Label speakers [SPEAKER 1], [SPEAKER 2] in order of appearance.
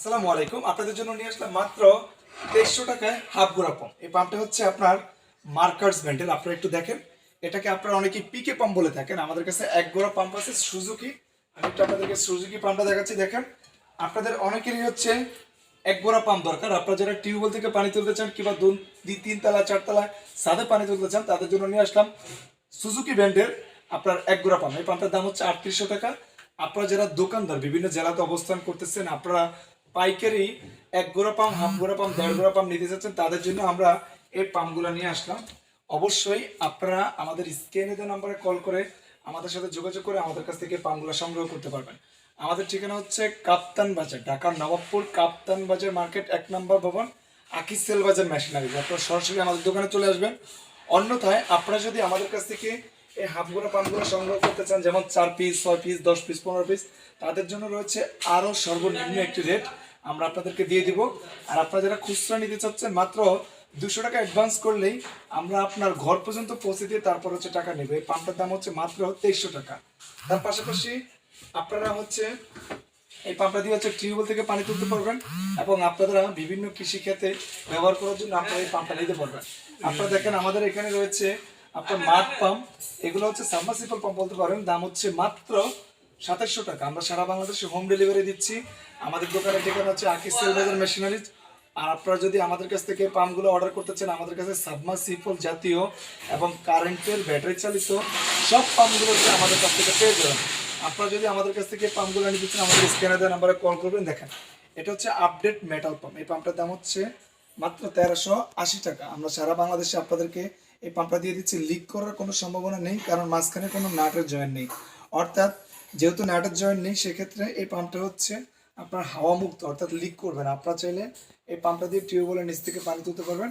[SPEAKER 1] আসসালামু আলাইকুম। আপনাদের জন্য নিয়ে আসলাম মাত্র তেইশশো টাকায় হাফ গোড়া পাম্প এই পাম্পটা হচ্ছে আপনার মার্কার্স ব্র্যান্ডের আপনারা একটু দেখেন। এটাকে আপনারা অনেকেই পিকে পাম্প বলে থাকেন। আমাদের কাছে এক গোড়া পাম্প আছে, সুজুকি। আমি একটু আপনাদেরকে সুজুকি পাম্পটা দেখাচ্ছি, দেখেন। আপনাদের অনেকেরই হচ্ছে এক গোড়া পাম্প দরকার। আপনারা যারা টিউবওয়েল থেকে পানি তুলতে চান কিংবা দু তিন তলা চারতলা সাদে পানি তুলতে চান, তাদের জন্য নিয়ে আসলাম সুজুকি ব্র্যান্ডের আপনার এক গোড়া পাম্প এই পাম্পটার দাম হচ্ছে আটত্রিশশো টাকা। আপনারা যারা দোকানদার, বিভিন্ন জেলাতে অবস্থান করতেছেন, আপনারা পাইকারি এক গোড়া পাম্প হাফ গোড়া পাম্প দেড় গোড়া পাম্প নিতে চাচ্ছেন তাদের জন্য আমরা এই পাম্পগুলো নিয়ে আসলাম। অবশ্যই আপনারা আমাদের স্ক্রিনে দেওয়া নাম্বারে কল করে আমাদের সাথে যোগাযোগ করে আমাদের কাছ থেকে পাম্পগুলো সংগ্রহ করতে পারবেন। আমাদের ঠিকানা হচ্ছে কাপ্তান বাজার ঢাকার নবাবপুর কাপ্তান বাজার মার্কেট এক নম্বর ভবন, আকিস সেল বাজার মেশিনারি। আপনারা সরাসরি আমাদের দোকানে চলে আসবেন। অন্যথায় আপনারা যদি আমাদের কাছ থেকে এই হাফগুলো পাম্পগুলো সংগ্রহ করতে চান, যেমন চার পিস ছয় পিস দশ পিস পনেরো পিস তাদের জন্য রয়েছে আরও সর্বনিম্ন একটি রেট আমরা আপনাদেরকে দিয়ে দিব। আর আপনারা যারা খুচরা নিতে চাচ্ছেন, মাত্র দুশো টাকা অ্যাডভান্স করলেই আমরা আপনার ঘর পর্যন্ত পৌঁছে দিয়ে তারপর হচ্ছে টাকা নেবে। এই পাম্পটার দাম হচ্ছে মাত্র তেইশশো টাকা। তার পাশাপাশি আপনারা হচ্ছে এই পাম্পটা দিয়ে হচ্ছে টিউবওয়েল থেকে পানি তুলতে পারবেন এবং আপনারা বিভিন্ন কৃষি ক্ষেত্রে ব্যবহার করার জন্য আপনারা এই পাম্পটা নিতে পারবেন। আপনারা দেখেন আমাদের এখানে রয়েছে আপনার মাঠ পাম্প, এগুলো হচ্ছে সাবমার্সিবল পাম্প বলতে পারেন। দাম হচ্ছে মাত্র সাতাশশো টাকা। আমরা সারা বাংলাদেশে হোম ডেলিভারি দিচ্ছি। আমাদের দোকানের ঠিকানা হচ্ছে আকিস সেল বাজার মেশিনারিজ আর আপনারা যদি আমাদের কাছ থেকে পাম্পগুলো অর্ডার করতে চান, আমাদের কাছে সাবমার্সিবল জাতীয় এবং কারেন্টের ব্যাটারি চালিত সব পাম্পগুলো হচ্ছে আমাদের কাছ থেকে পেয়ে যাবেন। আপনারা যদি আমাদের কাছ থেকে পাম্পগুলো নিতে চান, আমাদের স্ক্যানার দেওয়া নাম্বারে কল করবেন। দেখেন, এটা হচ্ছে আপডেট মেটাল পাম্প এই পাম্পটার দাম হচ্ছে মাত্র তেরোশো আশি টাকা। আমরা সারা বাংলাদেশে আপনাদেরকে এই পাম্পটা দিয়ে দিচ্ছি। লিক করার কোনো সম্ভাবনা নেই, কারণ মাঝখানে কোনো নাটের জয়েন্ট নেই। অর্থাৎ যেহেতু নাটের জয়েন্ট নেই, সেক্ষেত্রে এই পাম্পটা হচ্ছে আপনার হাওয়া মুক্ত অর্থাৎ লিক করবে না। আপনারা চাইলে এই পাম্পটা দিয়ে টিউবওয়েলের নিচ থেকে পানি তুলতে পারবেন।